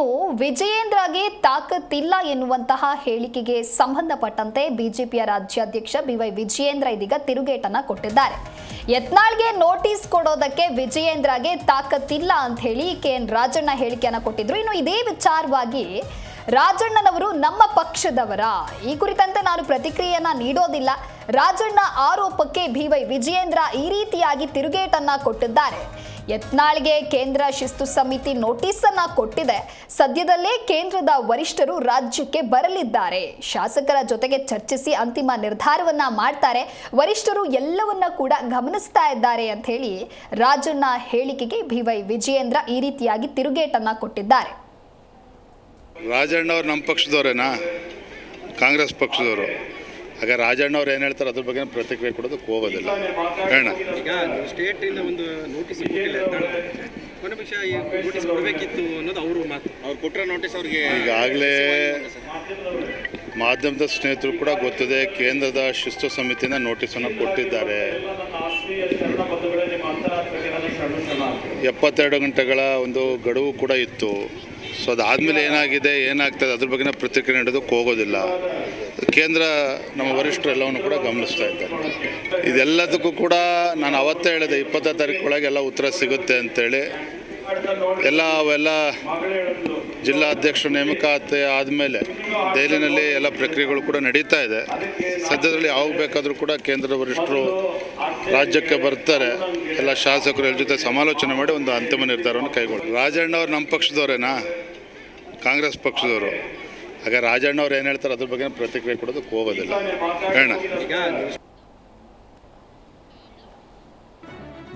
ಇನ್ನು ವಿಜಯೇಂದ್ರಗೆ ತಾಕತ್ತಿಲ್ಲ ಎನ್ನುವಂತಹ ಹೇಳಿಕೆಗೆ ಸಂಬಂಧಪಟ್ಟಂತೆ ಬಿಜೆಪಿಯ ರಾಜ್ಯಾಧ್ಯಕ್ಷ ಬಿವೈ ವಿಜಯೇಂದ್ರ ಇದೀಗ ತಿರುಗೇಟನ್ನ ಕೊಟ್ಟಿದ್ದಾರೆ. ಯತ್ನಾಳ್ಗೆ ನೋಟಿಸ್ ಕೊಡೋದಕ್ಕೆ ವಿಜಯೇಂದ್ರಗೆ ತಾಕತ್ತಿಲ್ಲ ಅಂತ ಹೇಳಿ ಕೆ ಎನ್ ರಾಜಣ್ಣ ಹೇಳಿಕೆಯನ್ನ ಕೊಟ್ಟಿದ್ರು. ಇನ್ನು ಇದೇ ವಿಚಾರವಾಗಿ ರಾಜಣ್ಣನವರು ನಮ್ಮ ಪಕ್ಷದವರ. ಈ ಕುರಿತಂತೆ ನಾನು ಪ್ರತಿಕ್ರಿಯೆಯನ್ನ ನೀಡೋದಿಲ್ಲ. ರಾಜಣ್ಣ ಆರೋಪಕ್ಕೆ ಬಿವೈ ವಿಜಯೇಂದ್ರ ಈ ರೀತಿಯಾಗಿ ತಿರುಗೇಟನ್ನ ಕೊಟ್ಟಿದ್ದಾರೆ. ಯತ್ನಾಳ್ಗೆ ಕೇಂದ್ರ ಶಿಸ್ತು ಸಮಿತಿ ನೋಟಿಸ್ ಅನ್ನ ಕೊಟ್ಟಿದೆ. ಸದ್ಯದಲ್ಲೇ ಕೇಂದ್ರದ ವರಿಷ್ಠರು ರಾಜ್ಯಕ್ಕೆ ಬರಲಿದ್ದಾರೆ. ಶಾಸಕರ ಜೊತೆಗೆ ಚರ್ಚಿಸಿ ಅಂತಿಮ ನಿರ್ಧಾರವನ್ನ ಮಾಡ್ತಾರೆ. ವರಿಷ್ಠರು ಎಲ್ಲವನ್ನ ಕೂಡ ಗಮನಿಸ್ತಾ ಇದ್ದಾರೆ ಅಂತ ಹೇಳಿ ರಾಜಣ್ಣ ಹೇಳಿಕೆಗೆ ಬಿವೈ ವಿಜಯೇಂದ್ರ ಈ ರೀತಿಯಾಗಿ ತಿರುಗೇಟನ್ನ ಕೊಟ್ಟಿದ್ದಾರೆ. ರಾಜಣ್ಣವ್ರು ನಮ್ಮ ಪಕ್ಷದವರೇನಾ? ಕಾಂಗ್ರೆಸ್ ಪಕ್ಷದವರು. ಆಗ ರಾಜಣ್ಣವ್ರು ಏನು ಹೇಳ್ತಾರೆ ಅದ್ರ ಬಗ್ಗೆ ಪ್ರತಿಕ್ರಿಯೆ ಕೊಡೋದಕ್ಕೆ ಹೋಗೋದಿಲ್ಲ. ಹೇಳ ಈಗ ಸ್ಟೇಟಿಂದ ಒಂದು ನೋಟಿಸ್ ಕೊಟ್ಟಿಲ್ಲ ಕೊನೆ ಪಕ್ಷ ನೋಟಿಸ್ ಕೊಡಬೇಕಿತ್ತು ಅನ್ನೋದು ಅವರು ಮಾತು. ಅವ್ರು ಕೊಟ್ಟರೆ ನೋಟಿಸ್ ಅವ್ರಿಗೆ ಈಗಾಗಲೇ ಮಾಧ್ಯಮದ ಸ್ನೇಹಿತರು ಕೂಡ ಗೊತ್ತಿದೆ, ಕೇಂದ್ರದ ಶಿಸ್ತು ಸಮಿತಿಯಿಂದ ನೋಟಿಸನ್ನು ಕೊಟ್ಟಿದ್ದಾರೆ. ಎಪ್ಪತ್ತೆರಡು ಗಂಟೆಗಳ ಒಂದು ಗಡುವು ಕೂಡ ಇತ್ತು. ಸೊ ಅದಾದಮೇಲೆ ಏನಾಗಿದೆ, ಏನಾಗ್ತದೆ, ಅದ್ರ ಬಗ್ಗೆ ಪ್ರತಿಕ್ರಿಯೆ ನೀಡೋದಕ್ಕೆ ಹೋಗೋದಿಲ್ಲ. ಕೇಂದ್ರ ನಮ್ಮ ವರಿಷ್ಠರೆಲ್ಲವನ್ನು ಕೂಡ ಗಮನಿಸ್ತಾ ಇದ್ದಾರೆ. ಇದೆಲ್ಲದಕ್ಕೂ ಕೂಡ ನಾನು ಅವತ್ತೇ ಹೇಳಿದೆ ಇಪ್ಪತ್ತ ತಾರೀಕು ಒಳಗೆ ಎಲ್ಲ ಉತ್ತರ ಸಿಗುತ್ತೆ ಅಂತೇಳಿ. ಎಲ್ಲ ಅವೆಲ್ಲ ಜಿಲ್ಲಾ ಅಧ್ಯಕ್ಷ ನೇಮಕಾತಿ ಆದಮೇಲೆ ದೆಹಲಿನಲ್ಲಿ ಎಲ್ಲ ಪ್ರಕ್ರಿಯೆಗಳು ಕೂಡ ನಡೀತಾ ಇದೆ. ಸದ್ಯದಲ್ಲಿ ಯಾವಾಗ ಬೇಕಾದರೂ ಕೂಡ ಕೇಂದ್ರದ ವರಿಷ್ಠರು ರಾಜ್ಯಕ್ಕೆ ಬರ್ತಾರೆ. ಎಲ್ಲ ಶಾಸಕರು ಎಲ್ಲ ಜೊತೆ ಸಮಾಲೋಚನೆ ಮಾಡಿ ಒಂದು ಅಂತಿಮ ನಿರ್ಧಾರವನ್ನು ಕೈಗೊಳ್ಳಿ. ರಾಜಣ್ಣವ್ರು ನಮ್ಮ ಪಕ್ಷದವರೇನಾ? ಕಾಂಗ್ರೆಸ್ ಪಕ್ಷದವರು. ಹಾಗೆ ರಾಜಣ್ಣ ಅವ್ರು ಏನು ಹೇಳ್ತಾರೆ ಅದ್ರ ಬಗ್ಗೆ ಪ್ರತಿಕ್ರಿಯೆ ಕೊಡೋದಕ್ಕೆ ಹೋಗೋದಿಲ್ಲ. ಹೇಳ